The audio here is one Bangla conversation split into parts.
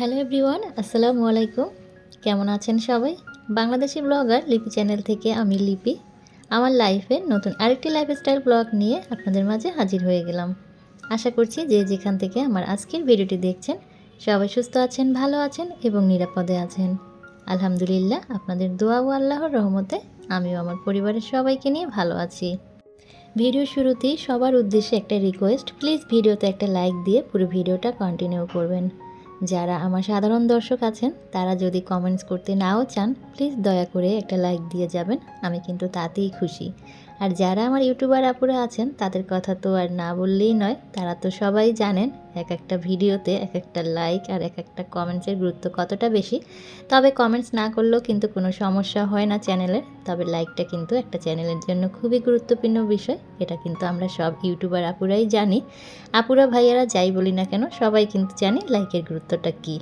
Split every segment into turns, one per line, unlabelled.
হ্যালো এভরিওয়ান, আসসালামু আলাইকুম। কেমন আছেন সবাই? বাংলাদেশি ব্লগার লিপি চ্যানেল থেকে আমি লিপি। আমার লাইফে নতুন আরেকটি লাইফস্টাইল ব্লগ নিয়ে আপনাদের মাঝে হাজির হয়ে গেলাম। আশা করছি যে যেখান থেকে আমার আজকের ভিডিওটি দেখছেন, সবাই সুস্থ আছেন, ভালো আছেন এবং নিরাপদে আছেন। আলহামদুলিল্লাহ, আপনাদের দোয়া ও আল্লাহর রহমতে আমিও আমার পরিবারের সবাইকে নিয়ে ভালো আছি। ভিডিও শুরুতেই সবার উদ্দেশ্যে একটা রিকোয়েস্ট প্লিজ ভিডিওতে একটা লাইক দিয়ে পুরো ভিডিওটা কন্টিনিউ করবেন। যারা আমার সাধারণ দর্শক আছেন, তারা যদি কমেন্টস করতে নাও চান প্লিজ দয়া করে একটা লাইক দিয়ে যাবেন, আমি কিন্তু তাতেই খুশি। আর যারা আমার ইউটিউবার আপুরা আছেন, তাদের কথা তো আর না বললেই নয়, তারা তো সবাই জানেন এক একটা ভিডিওতে এক একটা লাইক আর এক একটা কমেন্টসের গুরুত্ব কতটা বেশি। তবে কমেন্টস না করলেও কিন্তু কোনো সমস্যা হয় না চ্যানেলের, তবে লাইকটা কিন্তু একটা চ্যানেলের জন্য খুবই গুরুত্বপূর্ণ বিষয়, এটা কিন্তু আমরা সব ইউটিউবার আপুরাই জানি। আপুরা ভাইয়ারা যাই বলি না কেন, সবাই কিন্তু জানে লাইকের গুরুত্বটা কী।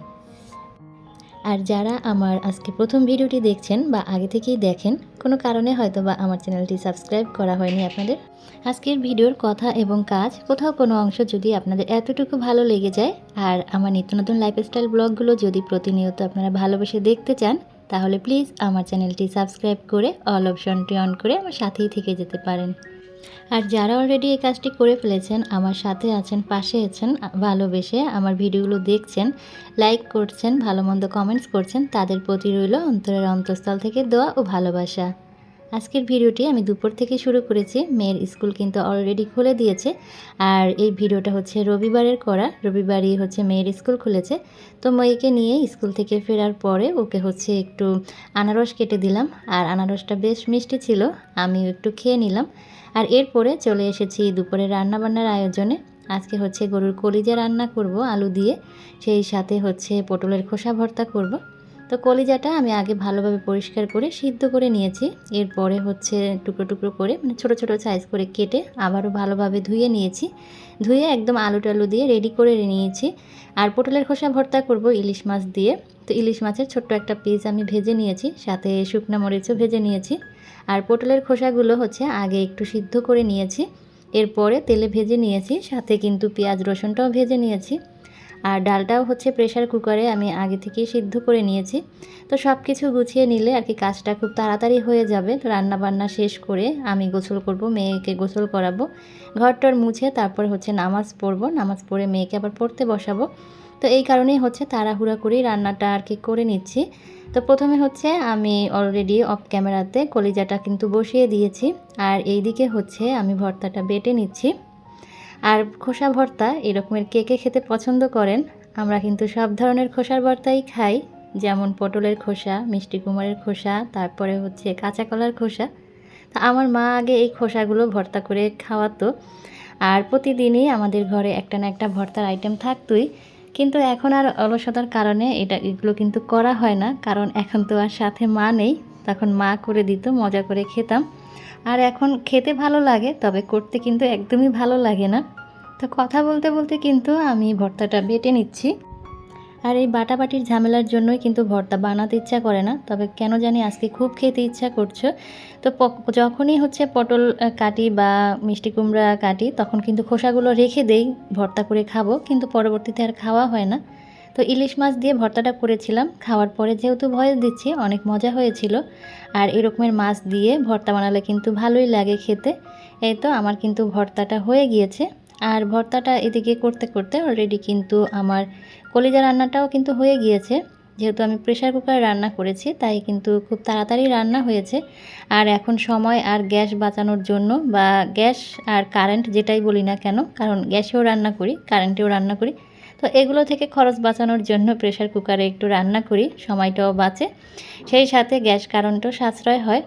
আর যারা আমার আজকে প্রথম ভিডিওটি দেখছেন বা আগে থেকেই দেখেন, কোনো কারণে হয়তো বা আমার চ্যানেলটি সাবস্ক্রাইব করা হয়নি আপনাদের। আজকের ভিডিওর কথা এবং কাজ, কোথাও কোনো অংশ যদি আপনাদের এতটুকু ভালো লেগে যায়, আর আমার নিত্য নতুন লাইফস্টাইল ব্লগগুলো যদি প্রতিনিয়ত আপনারা ভালোবেসে দেখতে চান, তাহলে প্লিজ আমার চ্যানেলটি সাবস্ক্রাইব করে অল অপশনটি অন করে আমার সাথেই থেকে যেতে পারেন। আর যারা অলরেডি এই কাজটি করে ফেলেছেন, আমার সাথে আছেন, পাশে আছেন, ভালোবেসে আমার ভিডিওগুলো দেখছেন লাইক করছেন, ভালো মন্দ কমেন্টস করছেন, তাদের প্রতি রইল অন্তরের অন্তঃস্থল থেকে দোয়া ও ভালোবাসা। আজকের ভিডিওটি আমি দুপুর থেকে শুরু করেছি। মেয়ের স্কুল কিন্তু অলরেডি খুলে দিয়েছে। আর এই ভিডিওটা হচ্ছে রবিবারের করা রবিবারই হচ্ছে মেয়ের স্কুল খুলেছে। তো মেয়েকে নিয়ে স্কুল থেকে ফেরার পরে ওকে হচ্ছে একটু আনারস কেটে দিলাম। আর আনারসটা বেশ মিষ্টি ছিল আমি একটু খেয়ে নিলাম। আর এরপরে চলে এসেছি দুপুরে রান্নাবান্নার আয়োজনে। আজকে হচ্ছে গরুর কলিজা রান্না করব আলু দিয়ে। সেই সাথে হচ্ছে পটলের খোসা ভর্তা করব। তো কলিজাটা আমি আগে ভালোভাবে পরিষ্কার করে সিদ্ধ করে নিয়েছি। এরপরে হচ্ছে টুকরো টুকরো করে মানে ছোটো ছোটো সাইজ করে কেটে আবারও ভালোভাবে ধুয়ে নিয়েছি। ধুয়ে একদম আলু টালু দিয়ে রেডি করে নিয়েছি। আর পটলের খোসা ভর্তা করব ইলিশ মাছ দিয়ে। তো ইলিশ মাছের ছোট্ট একটা পিস আমি ভেজে নিয়েছি, সাথে শুকনো মরিচও ভেজে নিয়েছি। আর পটলের খোসাগুলো হচ্ছে আগে একটু সিদ্ধ করে নিয়েছি। এরপরে তেলে ভেজে নিয়েছি, সাথে কিন্তু পেঁয়াজ রসুনটাও ভেজে নিয়েছি। আর ডালটাও হচ্ছে প্রেশার কুকারে আমি আগে থেকেই সিদ্ধ করে নিয়েছি। তো সব কিছু গুছিয়ে নিলে আর কি কাজটা খুব তাড়াতাড়ি হয়ে যাবে। তো রান্না বান্না শেষ করে আমি গোসল করব, মেয়েকে গোসল করাবো। ঘরটর মুছে তারপর হচ্ছে নামাজ পড়ব। নামাজ পড়ে মেয়েকে আবার পড়তে বসাবো। তো এই কারণেই হচ্ছে তাড়াহুড়া করেই রান্নাটা আর কি করে নিচ্ছি। তো প্রথমে হচ্ছে আমি অলরেডি অফ ক্যামেরাতে কলিজাটা কিন্তু বসিয়ে দিয়েছি। আর এই দিকে হচ্ছে আমি ভর্তাটা বেটে নিচ্ছি। আর খোসা ভর্তা এরকমের কে কে খেতে পছন্দ করেন, আমরা কিন্তু সব ধরনের খোসার ভর্তাই খাই, যেমন পটলের খোসা, মিষ্টি কুমারের খোসা, তারপরে হচ্ছে কাঁচা কলার খোসা। তা আমার মা আগে এই খোসাগুলো ভর্তা করে খাওয়াতো। আর প্রতিদিনই আমাদের ঘরে একটা না একটা ভর্তার আইটেম থাকতোই। কিন্তু এখন আর অলসতার কারণে এটা, এগুলো কিন্তু করা হয় না। কারণ এখন তো আর সাথে মা নেই। তখন মা করে দিত, মজা করে খেতাম। আর এখন খেতে ভালো লাগে, তবে করতে কিন্তু একদমই ভালো লাগে না। তো কথা বলতে বলতে কিন্তু আমি ভর্তাটা বেটে নিচ্ছি। আর এই বাটাবাটির ঝামেলার জন্যই কিন্তু ভর্তা বানাতে ইচ্ছা করে না, তবে কেন জানি আজকে খুব খেতে ইচ্ছা করছ। তো যখনই হচ্ছে পটল কাটি বা মিষ্টি কুমড়া কাটি, তখন কিন্তু খোসাগুলো রেখে দেই, ভর্তা করে খাব, কিন্তু পরবর্তীতে আর খাওয়া হয় না। তো ইলিশ মাছ দিয়ে ভর্তাটা করেছিলাম। খাওয়ার পরে যেহেতু ভয়েস দিচ্ছি, অনেক মজা হয়েছিল। আর এরকমের মাছ দিয়ে ভর্তা বানালে কিন্তু ভালোই লাগে খেতে। এই তো আমার কিন্তু ভর্তাটা হয়ে গিয়েছে। আর ভর্তাটা এদিকে করতে করতে অলরেডি কিন্তু আমার কলিজা রান্নাটাও কিন্তু হয়ে গিয়েছে। যেহেতু আমি প্রেশার কুকারে রান্না করেছি, তাই কিন্তু খুব তাড়াতাড়ি রান্না হয়েছে। আর এখন সময় আর গ্যাস বাঁচানোর জন্য বা গ্যাস আর কারেন্ট যেটাই বলি না কেন, কারণ গ্যাসেও রান্না করি কারেন্টেও রান্না করি তো এগুলো থেকে খরচ বাঁচানোর জন্য প্রেশার কুকারে একটু রান্না করি, সময়টাও বাঁচে। সেই সাথে গ্যাস কারণটাও সাশ্রয় হয়।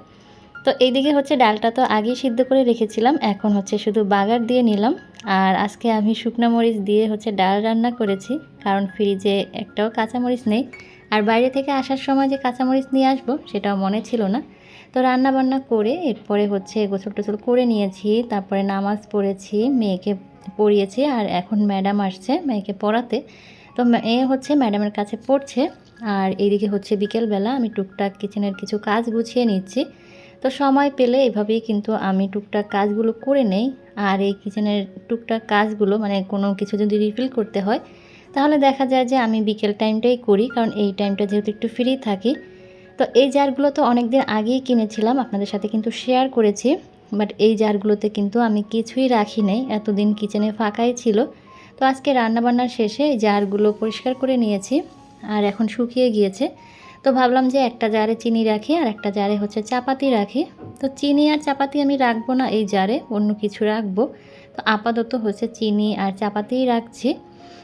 তো এইদিকে হচ্ছে ডালটা তো আগেই সিদ্ধ করে রেখেছিলাম, এখন হচ্ছে শুধু বাগার দিয়ে নিলাম। আর আজকে আমি শুকনো মরিচ দিয়ে হচ্ছে ডাল রান্না করেছি, কারণ ফ্রিজে একটাও কাঁচামরিচ নেই। আর বাইরে থেকে আসার সময় যে কাঁচামরিচ নিয়ে আসব, সেটাও মনে ছিল না। তো রান্না বান্না করে এরপরে হচ্ছে গোসল টোসল করে নিয়েছি, তারপরে নামাজ পড়েছি, মেয়েকে পড়িয়েছি আর এখন ম্যাডাম আসছে মেয়েকে পড়াতে। তো এ হচ্ছে ম্যাডামের কাছে পড়ছে আর এইদিকে হচ্ছে বিকেলবেলা আমি টুকটাক কিচেনের কিছু কাজ গুছিয়ে নিচ্ছি। তো সময় পেলে এভাবেই কিন্তু আমি টুকটাক কাজগুলো করে নেই আর এই কিচেনের টুকটাক কাজগুলো মানে কোনো কিছু যদি রিফিল করতে হয় তাহলে দেখা যায় যে আমি বিকেল টাইমটাই করি কারণ এই টাইমটা যেহেতু একটু ফ্রি থাকি। তো এই জারগুলো তো অনেক দিন আগেই কিনেছিলাম, আপনাদের সাথে কিন্তু শেয়ার করেছি। বাট এই জারগুলোতে কিন্তু আমি কিছুই রাখি নাই। এতদিন কিচেনে ফাঁকাই ছিল। তো আজকে রান্নাবান্নার শেষে এই জারগুলো পরিষ্কার করে নিয়েছি আর এখন শুকিয়ে গিয়েছে। তো ভাবলাম যে একটা জারে চিনি রাখি আর একটা জারে হচ্ছে চাপাতি রাখি। তো চিনি আর চাপাতি আমি রাখব না এই জারে, অন্য কিছু রাখব। তো আপাতত হচ্ছে চিনি আর চাপাতিই রাখছি।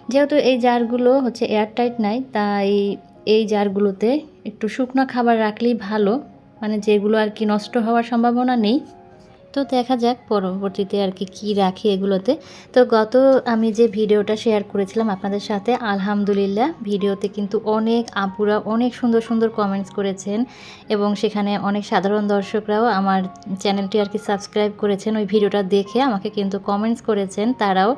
যেহেতু এই জারগুলো হচ্ছে এয়ারটাইট নাই, তাই এই জারগুলোতে একটু শুকনো খাবার রাখলেই ভালো। মানে যেগুলো আর কি নষ্ট হওয়ার সম্ভাবনা নেই। তো দেখা যাক পরবর্তীতে আর কি, কী রাখি এগুলোতে। তো গত আমি যে ভিডিওটা শেয়ার করেছিলাম আপনাদের সাথে, আলহামদুলিল্লাহ ভিডিওতে কিন্তু অনেক আপুরা অনেক সুন্দর সুন্দর কমেন্টস করেছেন এবং সেখানে অনেক সাধারণ দর্শকরাও আমার চ্যানেলটি আর কি সাবস্ক্রাইব করেছেন। ওই ভিডিওটা দেখে আমাকে কিন্তু কমেন্টস করেছেন তারাও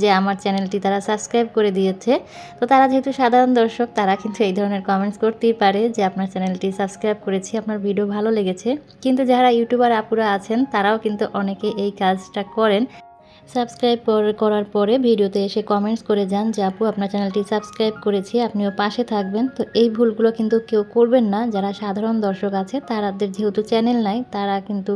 যে আমার চ্যানেলটি তারা সাবস্ক্রাইব করে দিয়েছে। তো তারা যেহেতু সাধারণ দর্শক, তারা কিন্তু এই ধরনের কমেন্টস করতেই পারে যে আপনার চ্যানেলটি সাবস্ক্রাইব করেছি, আপনার ভিডিও ভালো লেগেছে। কিন্তু যারা ইউটিউবার আপুরা আছেন তারাও কিন্তু অনেকে এই কাজটা করেন। সাবস্ক্রাইব করার পরে ভিডিওতে এসে কমেন্টস করে যান যে, আপু, আপনার চ্যানেলটি সাবস্ক্রাইব করেছি, আপনিও পাশে থাকবেন। তো এই ভুলগুলো কিন্তু কেউ করবেন না। যারা সাধারণ দর্শক আছে, তারাদের যেহেতু চ্যানেল নাই, তারা কিন্তু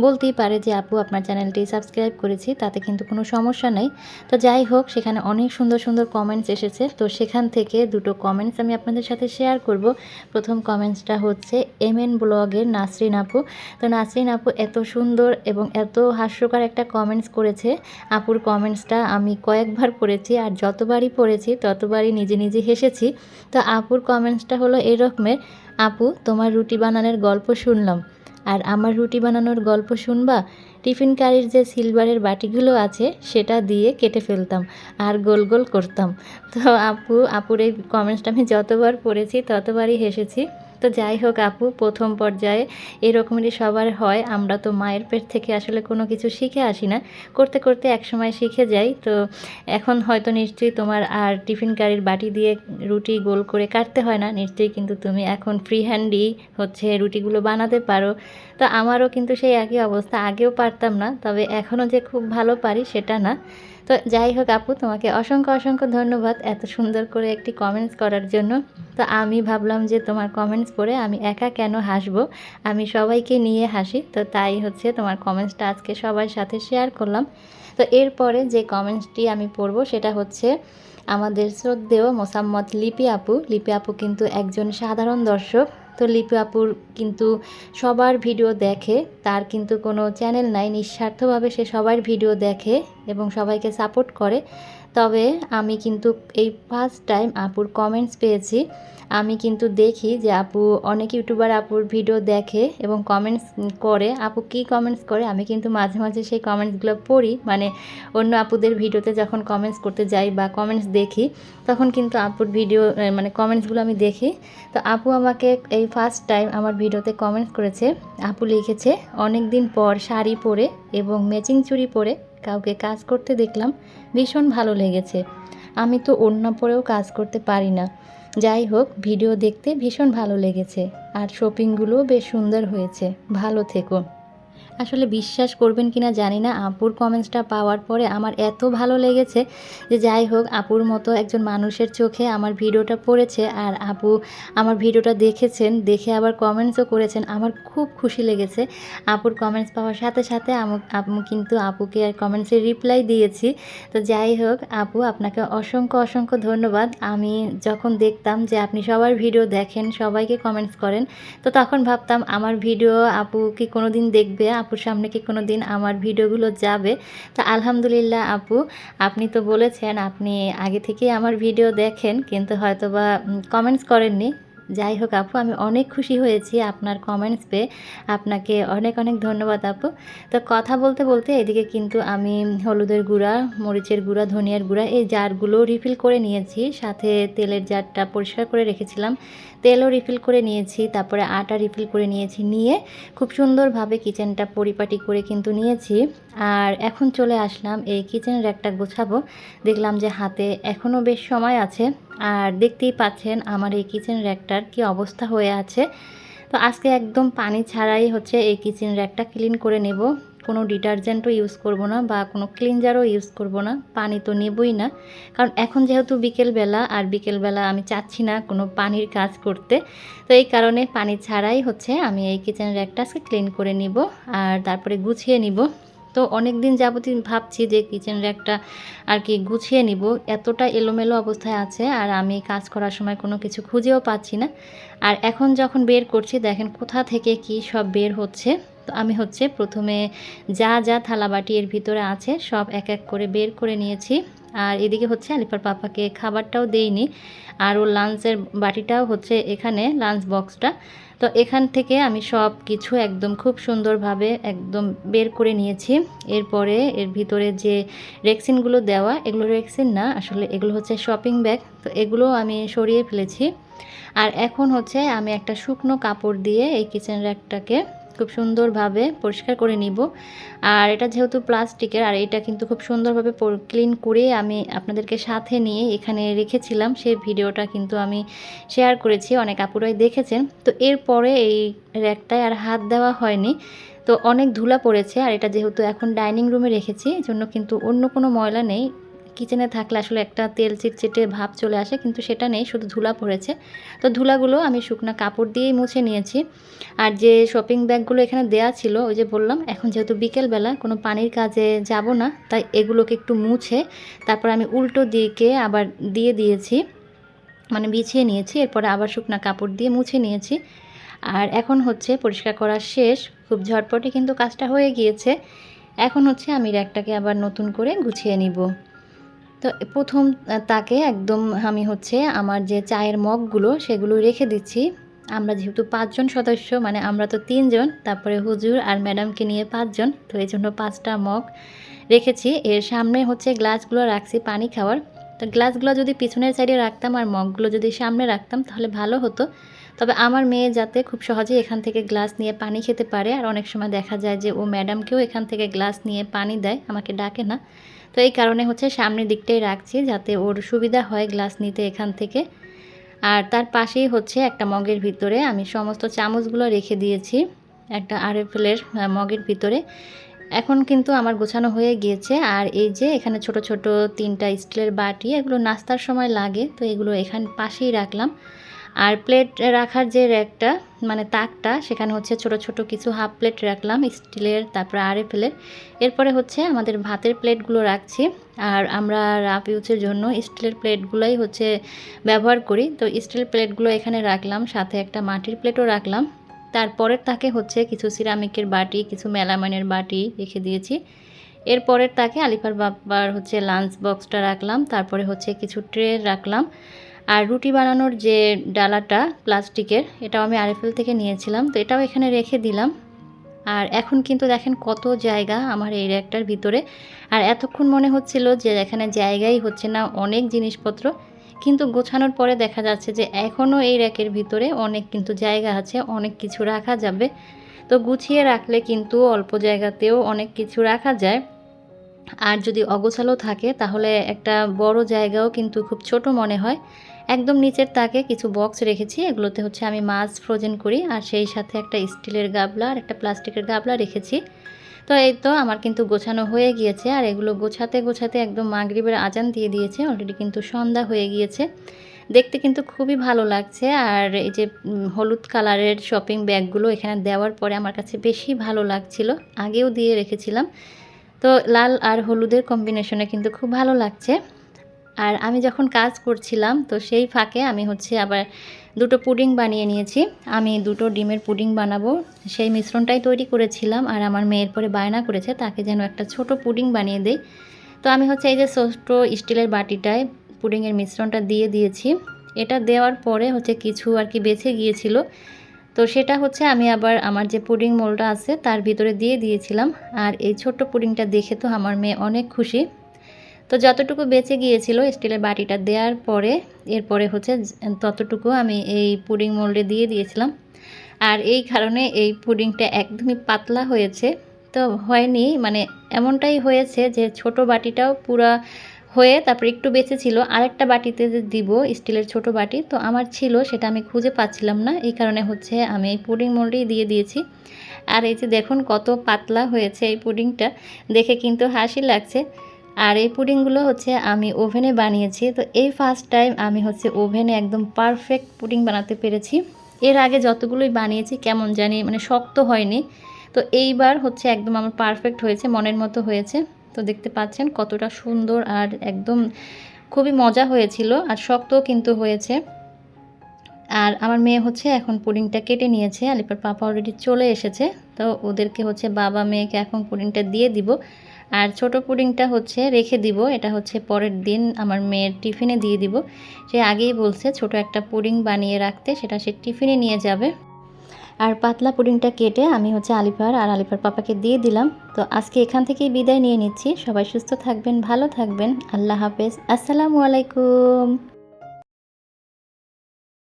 বলতেই পারে যে, আপু, আপনার চ্যানেলটি সাবস্ক্রাইব করেছি, তাতে কিন্তু কোনো সমস্যা নেই। তো যাই হোক, সেখানে অনেক সুন্দর সুন্দর কমেন্টস এসেছে। তো সেখান থেকে দুটো কমেন্টস আমি আপনাদের সাথে শেয়ার করব। প্রথম কমেন্টসটা হচ্ছে এম এন ব্লগের নাসরিন আপু। তো নাসরিন আপু এত সুন্দর এবং এত হাস্যকর একটা কমেন্টস করেছে। আপুর কমেন্টসটা আমি কয়েকবার পড়েছি আর যতবারই পড়েছি, ততবারই নিজে নিজে হেসেছি। তো আপুর কমেন্টসটা হলো এরকমের আপু, তোমার রুটি বানানোর গল্প শুনলাম। আর আমার রুটি বানানোর গল্প শুনবা? টিফিন কারির যে সিলভারের বাটিগুলো আছে, সেটা দিয়ে কেটে ফেলতাম আর গোল গোল করতাম। তো আপু, আপুর এই কমেন্টসটা আমি যতবার পড়েছি, ততবারই হেসেছি। তো যাই হোক আপু, প্রথম পর্যায়ে এরকমেরই সবার হয়। আমরা তো মায়ের পেট থেকে আসলে কোনো কিছু শিখে আসি না। করতে করতে একসময় শিখে যাই। তো এখন হয়তো নিশ্চয়ই তোমার আর টিফিন কারির বাটি দিয়ে রুটি গোল করে কাটতে হয় না। নিশ্চয়ই কিন্তু তুমি এখন ফ্রি হ্যান্ডই হচ্ছে রুটিগুলো বানাতে পারো। তো আমারও কিন্তু সেই একই অবস্থা, আগেও পারতাম না, তবে এখনও যে খুব ভালো পারি সেটা না। তো যাই হোক আপু, তোমাকে অসংখ্য অসংখ্য ধন্যবাদ এত সুন্দর করে একটি কমেন্টস করার জন্য। তো আমি ভাবলাম যে তোমার কমেন্টস পড়ে আমি একা কেন হাসবো? আমি সবাইকে নিয়ে হাসি, তো তাই হচ্ছে তোমার কমেন্টসটা আজকে সবার সাথে শেয়ার করলাম। তো এরপরে যে কমেন্টসটি আমি পড়ব সেটা হচ্ছে আমাদের শ্রদ্ধেয় মোসাম্মদ লিপি আপু। লিপি আপু কিন্তু একজন সাধারণ দর্শক। তো লিপু আপুর কিন্তু সবার ভিডিও দেখে, তার কিন্তু কোনো চ্যানেল নাই, নিঃস্বার্থভাবে সে সবার ভিডিও দেখে এবং সবাইকে সাপোর্ট করে। তবে আমি কিন্তু এই ফার্স্ট টাইম আপুর কমেন্টস পেয়েছি। আমি কিন্তু দেখি যে আপু অনেক ইউটিউবার আপুর ভিডিও দেখে এবং কমেন্টস করে। আপু কী কমেন্টস করে? আমি কিন্তু মাঝে মাঝে সেই কমেন্টসগুলো পড়ি। মানে অন্য আপুদের ভিডিওতে যখন কমেন্টস করতে যাই বা কমেন্টস দেখি, তখন কিন্তু আপুর ভিডিও মানে কমেন্টসগুলো আমি দেখি। তো আপু আমাকে এই ফার্স্ট টাইম আমার ভিডিওতে কমেন্টস করেছে। আপু লিখেছে অনেক দিন পর শাড়ি পরে এবং ম্যাচিং চুড়ি পরে কাউকে কাজ করতে দেখলাম ভীষণ ভালো লেগেছে। আমি তো অন্য পরেও কাজ করতে পারি না। যাই হোক, ভিডিও দেখতে ভীষণ ভালো লেগেছে। আর শপিংগুলোও বেশ সুন্দর হয়েছে। ভালো থেকো। আসলে বিশ্বাস করবেন কি না জানি না। আপুর কমেন্টসটা পাওয়ার পরে আমার এত ভালো লেগেছে যে যাই হোক, আপুর মতো একজন মানুষের চোখে আমার ভিডিওটা পড়েছে আর আপু আমার ভিডিওটা দেখেছেন, দেখে আবার কমেন্টসও করেছেন, আমার খুব খুশি লেগেছে। আপুর কমেন্টস পাওয়ার সাথে সাথে আমি কিন্তু আপুকে আর কমেন্টসে রিপ্লাই দিয়েছি। তো যাই হোক, আপু আপনাকে অসংখ্য অসংখ্য ধন্যবাদ। আমি যখন দেখতাম যে আপনি সবার ভিডিও দেখেন, সবাইকে কমেন্টস করেন, তো তখন ভাবতাম আমার ভিডিও আপু কি কোনো দিন দেখবে? আপুর সামনে কি কোনো দিন আমার ভিডিওগুলো যাবে? তা আলহামদুলিল্লাহ আপু, আপনি তো বলেছেন আপনি আগে থেকেই আমার ভিডিও দেখেন, কিন্তু হয়তো বা কমেন্টস করেননি। যাই হোক আপু, আমি অনেক খুশি হয়েছি আপনার কমেন্টস পেয়ে। আপনাকে অনেক অনেক ধন্যবাদ আপু। তো কথা বলতে বলতে এদিকে কিন্তু আমি হলুদের গুঁড়া, মরিচের গুঁড়া, ধনিয়ার গুঁড়া, এই জারগুলো রিফিল করে নিয়েছি। সাথে তেলের জারটা পরিষ্কার করে রেখেছিলাম। তেলও রিফিল করে নিয়েছি, তারপরে আটা রিফিল করে নিয়েছি। নিয়ে খুব সুন্দরভাবে কিচেনটা পরিপাটি করে কিন্তু নিয়েছি। আর এখন চলে আসলাম এই কিচেন র্যাকটা গোছাবো। দেখলাম যে হাতে এখনও বেশ সময় আছে আর দেখতেই পাচ্ছেন আমার এই কিচেন র্যাকটার কি অবস্থা হয়ে আছে। তো আজকে একদম পানি ছাড়াই হচ্ছে এই কিচেন র্যাকটা ক্লিন করে নেব। কোনো ডিটারজেন্টও ইউজ করব না বা কোনো ক্লিনজারও ইউজ করব না, পানি তো নেবই না। কারণ এখন যেহেতু বিকেলবেলা আর বিকেলবেলা আমি চাচ্ছি না কোনো পানির কাজ করতে, তো এই কারণে পানি ছাড়াই হচ্ছে আমি এই কিচেন র্যাকটা আজকে ক্লিন করে নিব আর তারপরে গুছিয়ে নিব। তো অনেক দিন যাবতীয় ভাবছি যে কিচেন র্যাকটা আর কি গুছিয়ে নিব। এতটা এলোমেলো অবস্থায় আছে আর আমি কাজ করার সময় কোনো কিছু খুঁজেও পাচ্ছি না। আর এখন যখন বের করছি, দেখেন কোথা থেকে কি সব বের হচ্ছে। তো আমি হচ্ছে প্রথমে যা যা থালাবাটি এর ভিতরে আছে, সব এক এক করে বের করে নিয়েছি। আর এদিকে হচ্ছে আলিফার পাপাকে খাবারটাও দেইনি। আর ওর লাঞ্চের বাটিটাও হচ্ছে এখানে লাঞ্চ বক্সটা তো এখান থেকে আমি সব কিছু একদম খুব সুন্দরভাবে একদম বের করে নিয়েছি। এরপরে এর ভিতরে যে রেক্সিনগুলো দেওয়া, এগুলো রেক্সিন না, আসলে এগুলো হচ্ছে শপিং ব্যাগ তো এগুলো আমি সরিয়ে ফেলেছি। আর এখন হচ্ছে আমি একটা শুকনো কাপড় দিয়ে এই কিচেন র্যাকটাকে খুব সুন্দরভাবে পরিষ্কার করে নিব। আর এটা যেহেতু প্লাস্টিকের, আর এটা কিন্তু খুব সুন্দরভাবে ক্লিন করে আমি আপনাদেরকে সাথে নিয়ে এখানে রেখেছিলাম। সেই ভিডিওটা কিন্তু আমি শেয়ার করেছি, অনেক আপুরাই দেখেছেন। তো এরপরে এই র্যাকটায় আর হাত দেওয়া হয়নি। তো অনেক ধুলা পড়েছে, আর এটা যেহেতু এখন ডাইনিং রুমে রেখেছি জন্য কিন্তু অন্য কোনো ময়লা নেই। কিচেনে থাকলে আসলে একটা তেল চিটচিটে ভাব চলে আসে, কিন্তু সেটা নেই, শুধু ধুলা পড়েছে। তো ধুলাগুলো আমি শুকনা কাপড় দিয়েই মুছে নিয়েছি। আর যে শপিং ব্যাগগুলো এখানে দেয়া ছিল, ওই যে বললাম, এখন যেহেতু বিকেলবেলা, কোনো পানির কাজে যাব না, তাই এগুলোকে একটু মুছে, তারপর আমি উল্টো দিকে আবার দিয়ে দিয়েছি মানে বিছিয়ে নিয়েছি, এরপরে আবার শুকনা কাপড় দিয়ে মুছে নিয়েছি। আর এখন হচ্ছে পরিষ্কার করা শেষ, খুব ঝটপটে কিন্তু কাজটা হয়ে গিয়েছে। এখন হচ্ছে আমি র্যাকটাকে আবার নতুন করে গুছিয়ে নিব। তো প্রথম তাকে একদম আমি হচ্ছে আমার যে চায়ের মগগুলো সেগুলো রেখে দিচ্ছি। আমরা যেহেতু পাঁচজন সদস্য মানে আমরা তো তিনজন, তারপরে হুজুর আর ম্যাডামকে নিয়ে পাঁচজন, তো এই জন্য পাঁচটা মগ রেখেছি। এর সামনে হচ্ছে গ্লাসগুলো রাখছি পানি খাওয়ার। তো গ্লাসগুলো যদি পিছনের সাইডে রাখতাম আর মগগুলো যদি সামনে রাখতাম, তাহলে ভালো হতো। তবে আমার মেয়ে যাতে খুব সহজেই এখান থেকে গ্লাস নিয়ে পানি খেতে পারে, আর অনেক সময় দেখা যায় যে ও ম্যাডামকেও এখান থেকে গ্লাস নিয়ে পানি দেয়, আমাকে ডাকে না। তো এই কারণে হচ্ছে সামনের দিকটাই রাখছি যাতে ওর সুবিধা হয় গ্লাস নিতে এখান থেকে। আর তার পাশেই হচ্ছে একটা মগের ভিতরে আমি সমস্ত চামচগুলো রেখে দিয়েছি, একটা আরএফএলের মগের ভিতরে। এখন কিন্তু আমার গোছানো হয়ে গিয়েছে আর এই যে এখানে ছোট ছোট তিনটা স্টিলের বাটি, এগুলো নাস্তার সময় লাগে, তো এগুলো এখানে পাশেই রাখলাম। আর প্লেট রাখার যে র্যাকটা মানে তাকটা, সেখানে হচ্ছে ছোট ছোট কিছু হাফ প্লেট রাখলাম, স্টিলের, তারপরে আরে প্লেট এরপরে হচ্ছে আমাদের ভাতের প্লেটগুলো রাখছি। আর আমরা রাফ ইউজের জন্য স্টিলের প্লেটগুলোই হচ্ছে ব্যবহার করি। তো স্টিল প্লেটগুলো এখানে রাখলাম, সাথে একটা মাটির প্লেটও রাখলাম। তারপরের তাকে হচ্ছে কিছু সিরামিকের বাটি, কিছু মেলামাইনের বাটি রেখে দিয়েছি। এরপরের তাকে আলিফার বাবার হচ্ছে লাঞ্চ বক্সটা রাখলাম। তারপরে হচ্ছে কিছু ট্রে রাখলাম। আর রুটি বানানোর যে ডালাটা প্লাস্টিকের, এটাও আমি আরএফএল থেকে নিয়েছিলাম, তো এটাও এখানে রেখে দিলাম। আর এখন কিন্তু দেখেন কত জায়গা আমার এই র্যাকটার ভিতরে। আর এতক্ষণ মনে হচ্ছিল যে এখানে জায়গাই হচ্ছে না, অনেক জিনিসপত্র। কিন্তু গোছানোর পরে দেখা যাচ্ছে যে এখনও এই র্যাকের ভিতরে অনেক কিন্তু জায়গা আছে, অনেক কিছু রাখা যাবে। তো গুছিয়ে রাখলে কিন্তু অল্প জায়গাতেও অনেক কিছু রাখা যায়। আর যদি অগোছালো থাকে তাহলে একটা বড় জায়গাও কিন্তু খুব ছোট মনে হয়। একদম নিচের তাকে কিছু বক্স রেখেছি। এগুলোতে হচ্ছে আমি মাছ ফ্রোজেন করি, আর সেই সাথে একটা স্টিলের গাবলা আর একটা প্লাস্টিকের গাবলা রেখেছি। তো এই তো আমার কিন্তু গোছানো হয়ে গিয়েছে, আর এগুলো গোছাতে গোছাতে একদম মাগরিবের আজান দিয়ে দিয়েছে। অলরেডি কিন্তু সন্ধ্যা হয়ে গিয়েছে। দেখতে কিন্তু খুবই ভালো লাগছে, আর এই যে হলুদ কালারের শপিং ব্যাগগুলো এখানে দেওয়ার পরে আমার কাছে বেশি ভালো লাগছিল। আগেও দিয়ে রেখেছিলাম। তো লাল আর হলুদের কম্বিনেশনে কিন্তু খুব ভালো লাগছে। আর আমি যখন কাজ করছিলাম, তো সেই ফাঁকে আমি হচ্ছে আবার দুটো পুডিং বানিয়ে নিয়েছি। আমি দুটো ডিমের পুডিং বানাবো। সেই মিশ্রণটাই তৈরি করেছিলাম আর আমার মেয়ের পরে বায়না করেছে, তাকে যেন একটা ছোট পুডিং বানিয়ে দেই। তো আমি হচ্ছে এই যে ছোট স্টিলের বাটিটায় পুডিংয়ের মিশ্রণটা দিয়ে দিয়েছি। এটা দেওয়ার পরে হচ্ছে কিছু আর কি বেছে গিয়েছিল। তো সেটা হচ্ছে আমি আবার আমার যে পুডিং মোলটা আছে, তার ভিতরে দিয়ে দিয়েছিলাম। আর এই ছোট্ট পুডিংটা দেখে তো আমার মেয়ে অনেক খুশি। তো যতটুকু বেঁচে গিয়েছিল স্টিলের বাটিটা দেওয়ার পরে, এরপরে হচ্ছে ততটুকু আমি এই পুডিং মোল্ডে দিয়ে দিয়েছিলাম। আর এই কারণে এই পুডিংটা একদমই পাতলা হয়েছে। তো হয়নি মানে এমনটাই হয়েছে যে ছোট বাটিটাও পুরা হয়ে তারপর একটু বেঁচে ছিল। আরেকটা বাটিতে যে দিব, স্টিলের ছোট বাটি, তো আমার ছিল, সেটা আমি খুঁজে পাচ্ছিলাম না। এই কারণে হচ্ছে আমি এই পুডিং মোল্ডেই দিয়ে দিয়েছি। আর এই যে দেখুন কত পাতলা হয়েছে এই পুডিংটা, দেখে কিন্তু হাসি লাগছে। আর এই পুডিংগুলো হচ্ছে আমি ওভেনে বানিয়েছি। তো এই ফার্স্ট টাইম আমি হচ্ছে ওভেনে একদম পারফেক্ট পুডিং বানাতে পেরেছি। এর আগে যতগুলোই বানিয়েছি, কেমন জানি মানে শক্ত হয়নি। তো এইবার হচ্ছে একদম আমার পারফেক্ট হয়েছে, মনের মতো হয়েছে। তো দেখতে পাচ্ছেন কতটা সুন্দর আর একদম খুবই মজা হয়েছিল আর শক্তও কিন্তু হয়েছে। আর আমার মেয়ে হচ্ছে এখন পুডিংটা কেটে নিয়েছে আলিপার পাপা অলরেডি চলে এসেছে। তো ওদেরকে হচ্ছে বাবা মেয়েকে এখন পুডিংটা দিয়ে দিব। আর ছোট পুডিংটা হচ্ছে রেখে দিব। এটা হচ্ছে পরের দিন আমার মেয়ের টিফিনে দিয়ে দিব। সে আগেই বলছে ছোট একটা পুডিং বানিয়ে রাখতে, সেটা সে টিফিনে নিয়ে যাবে। আর পাতলা পুডিংটা কেটে আমি হচ্ছে আলিফার আর আলিফার পাপাকে দিয়ে দিলাম। তো আজকে এখান থেকেই বিদায় নিয়ে নিচ্ছি। সবাই সুস্থ থাকবেন, ভালো থাকবেন। আল্লাহ হাফেজ। আসসালামু আলাইকুম।